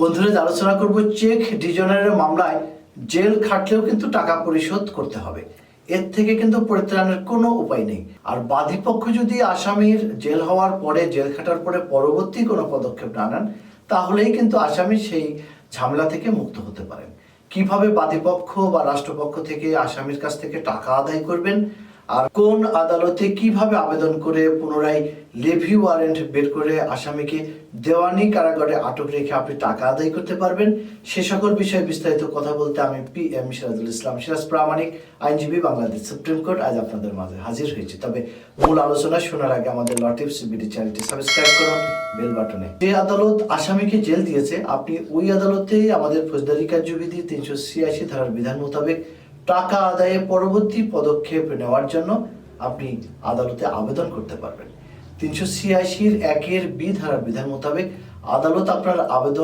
বন্ধুরা আলোচনা করব চেক ডিজনারের মামলায়, জেল খাটলেও কিন্তু টাকা পরিশোধ করতে হবে। এর থেকে কিন্তু পরিত্রাণের কোনো উপায় নেই। আর বাদীপক্ষ যদি আসামির জেল হওয়ার পরে, জেল খাটার পরে পরবর্তী কোনো পদক্ষেপ না নেন, তাহলেই কিন্তু আসামি সেই ঝামেলা থেকে মুক্ত হতে পারেন। কীভাবে বাদীপক্ষ বা রাষ্ট্রপক্ষ থেকে আসামির কাছ থেকে টাকা আদায় করবেন আর কোন আদালতে কীভাবে আবেদন করে পুনরায় লেভি ওয়ারেন্ট বের করে আসামিকে দেওয়ানি কারাগারে আটক রেখে আপনি টাকা আদায় করতে পারবেন? সে সকল বিষয়ে বিস্তারিত কথা বলতে আমি পি এম সিরাজুল ইসলাম সিরাজ প্রামাণিক, আইনজীবী, বাংলাদেশ সুপ্রিম কোর্ট আজ আপনাদের মাঝে হাজির হয়েছে। তবে মূল আলোচনা শোনার আগে আমাদের লটিভস বিডি চ্যানেলটি সাবস্ক্রাইব করুন, বেল বাটনে। যে আদালত আসামিকে জেল দিয়েছে, আপনি ওই আদালতেই আমাদের ফৌজদারি কার্যবিধি তিনশো ছিয়াশি ধারার বিধান মোতাবেক টাকা আদায়ে পরবর্তী পদক্ষেপ নেওয়ার জন্য আপনি আদালতে আবেদন করতে পারবেন। তিনশো ছিয়াশির একের বি ধারার বিধান মোতাবেক আদালত আপনার আবেদন